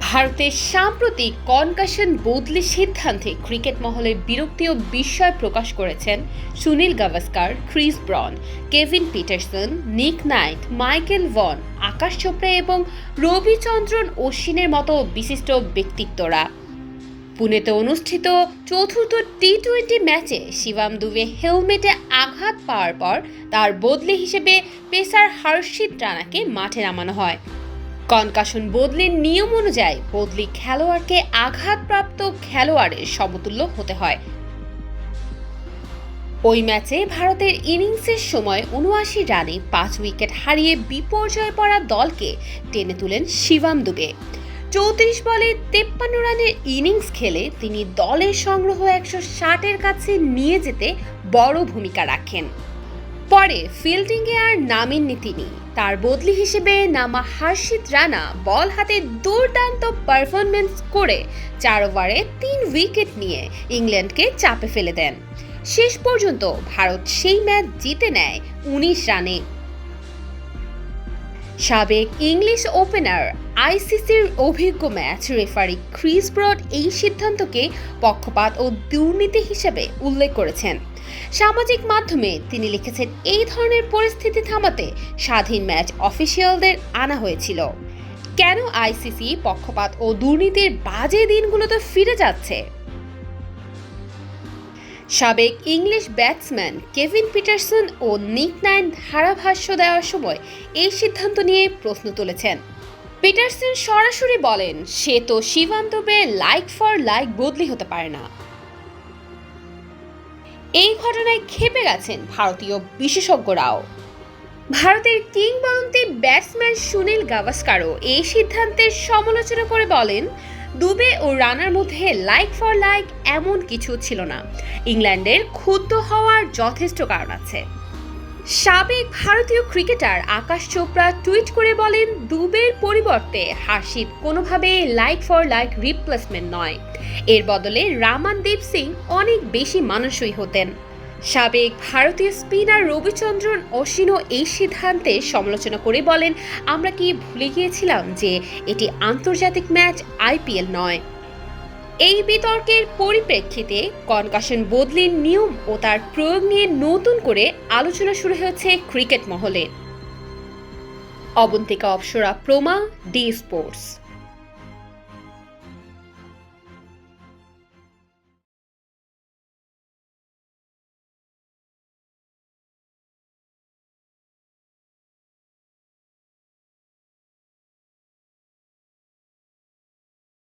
ভারতের সাম্প্রতিক কনকাশন বদলি সিদ্ধান্তে ক্রিকেট মহলে বিরক্তি ও বিস্ময় প্রকাশ করেছেন Sunil Gavaskar, Chris Broad, Kevin Pietersen, Nick Knight, Michael Vaughan, Akash Chopra এবং রবিচন্দ্রন অশ্বিনের মতো বিশিষ্ট ব্যক্তিত্বরা। পুনেতে অনুষ্ঠিত চতুর্থ টি টোয়েন্টি ম্যাচে শিবাম দুবে হেলমেটে আঘাত পাওয়ার পর তার বদলি হিসেবে পেসার হর্ষিত রানাকে মাঠে নামানো হয়। কনকাশন বদলির নিয়ম অনুযায়ী বদলি খেলোয়াড়কে আঘাতপ্রাপ্ত খেলোয়াড়ের সমতুল্য হতে হয়। ওই ম্যাচে ভারতের ইনিংসের সময় উনআশি রানে পাঁচ উইকেট হারিয়ে বিপর্যয় পড়া দলকে টেনে তুলেন শিবাম দুবে। চৌত্রিশ বলে তেপ্পান্ন রানের ইনিংস খেলে তিনি দলের সংগ্রহ একশো ষাটের কাছে নিয়ে যেতে বড় ভূমিকা রাখেন। পরে ফিল্ডিংয়ে আর নামেননি তিনি। তার বদলি হিসেবে নামা হর্ষিত রানা বল হাতে দুর্দান্ত পারফরমেন্স করে চার ওভারে তিন উইকেট নিয়ে ইংল্যান্ডকে চাপে ফেলে দেন। শেষ পর্যন্ত ভারত সেই ম্যাচ জিতে নেয় উনিশ রানে। সাবেক ইংলিশ ওপেনার আইসিসির অভিজ্ঞ ম্যাচ রেফারি ক্রিস ব্রড এই সিদ্ধান্তকে পক্ষপাত ও দুর্নীতি হিসেবে উল্লেখ করেছেন। সামাজিক মাধ্যমে তিনি লিখেছেন, এই ধরনের পরিস্থিতি থামাতে স্বাধীন ম্যাচ অফিসিয়ালদের আনা হয়েছিল। কেন আইসিসি পক্ষপাত ও দুর্নীতির বাজে দিনগুলোতে ফিরে যাচ্ছে? সাবেক ইংলিশ ব্যাটসম্যান কেভিন পিটারসন ও নিক নাইন ধারাভাষ্য দেওয়ার সময় এই সিদ্ধান্ত নিয়ে প্রশ্ন তুলেছেন। পিটারসন সরাসরি বলেন, সে তো শিবান্তবে লাইক ফর লাইক বদলি হতে পারে না। এই ঘটনায় ক্ষেপে গেছেন ভারতীয় বিশেষজ্ঞরাও। ভারতের কিংবদন্তি ব্যাটসম্যান সুনীল গাভাস্কারও এই সিদ্ধান্তের সমালোচনা করে বলেন দুবে ও রানার মধ্যে লাইক ফর লাইক এমন কিছু ছিল না। ইংল্যান্ডের ক্ষুব্ধ হওয়ার যথেষ্ট কারণ আছে। সাবেক ভারতীয় ক্রিকেটার আকাশ চোপড়া টুইট করে বলেন দুবের পরিবর্তে হাসিদ কোনোভাবে লাইক ফর লাইক রিপ্লেসমেন্ট নয়। এর বদলে রামানদীপ সিং অনেক বেশি মানুষই হতেন। সাবেক ভারতীয় স্পিনার রবিচন্দ্রন অশ্বিনও এই সিদ্ধান্তে সমালোচনা করে বলেন, আমরা কি ভুলে গিয়েছিলাম যে এটি আন্তর্জাতিক ম্যাচ আইপিএল নয়? এই বিতর্কের পরিপ্রেক্ষিতে কনকাশন বদলির নিয়ম ও তার প্রয়োগ নিয়ে নতুন করে আলোচনা শুরু হয়েছে ক্রিকেট মহলে। Abantika Apsara, Prama, D sports.